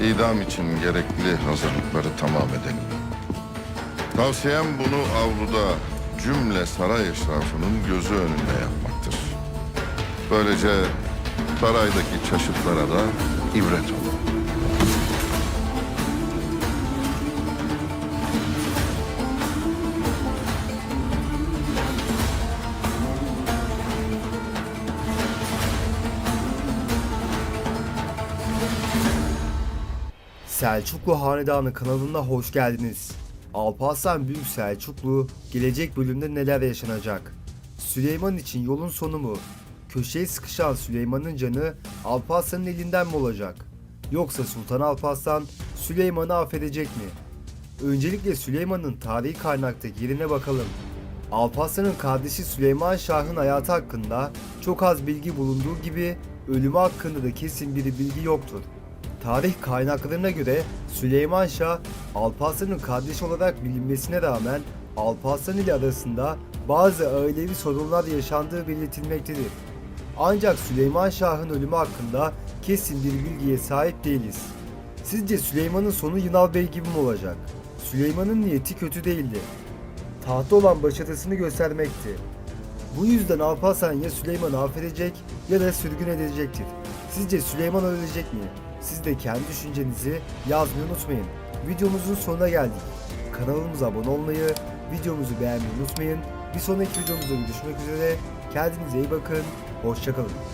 idam için gerekli hazırlıkları tamam edelim. Tavsiyem bunu avluda cümle saray eşrafının gözü önünde yapmaktır. Böylece saraydaki çaşıtlara da ibret olur. Selçuklu Hanedanı kanalına hoş geldiniz. Alparslan Büyük Selçuklu gelecek bölümde neler yaşanacak? Süleyman için yolun sonu mu? Köşeye sıkışan Süleyman'ın canı Alparslan'ın elinden mi olacak? Yoksa Sultan Alparslan Süleyman'ı affedecek mi? Öncelikle Süleyman'ın tarihi kaynaktaki yerine bakalım. Alparslan'ın kardeşi Süleyman Şah'ın hayatı hakkında çok az bilgi bulunduğu gibi ölümü hakkında da kesin bir bilgi yoktur. Tarih kaynaklarına göre Süleyman Şah, Alparslan'ın kardeşi olarak bilinmesine rağmen Alparslan ile arasında bazı ailevi sorunlar yaşandığı belirtilmektedir. Ancak Süleyman Şah'ın ölümü hakkında kesin bir bilgiye sahip değiliz. Sizce Süleyman'ın sonu Yınav Bey gibi mi olacak? Süleyman'ın niyeti kötü değildi. Tahta olan başarısını göstermekti. Bu yüzden Alparslan ya Süleyman'ı affedecek ya da sürgün edilecektir. Sizce Süleyman ölecek mi? Siz de kendi düşüncenizi yazmayı unutmayın. Videomuzun sonuna geldik. Kanalımıza abone olmayı, videomuzu beğenmeyi unutmayın. Bir sonraki videomuzda görüşmek üzere. Kendinize iyi bakın. Hoşçakalın.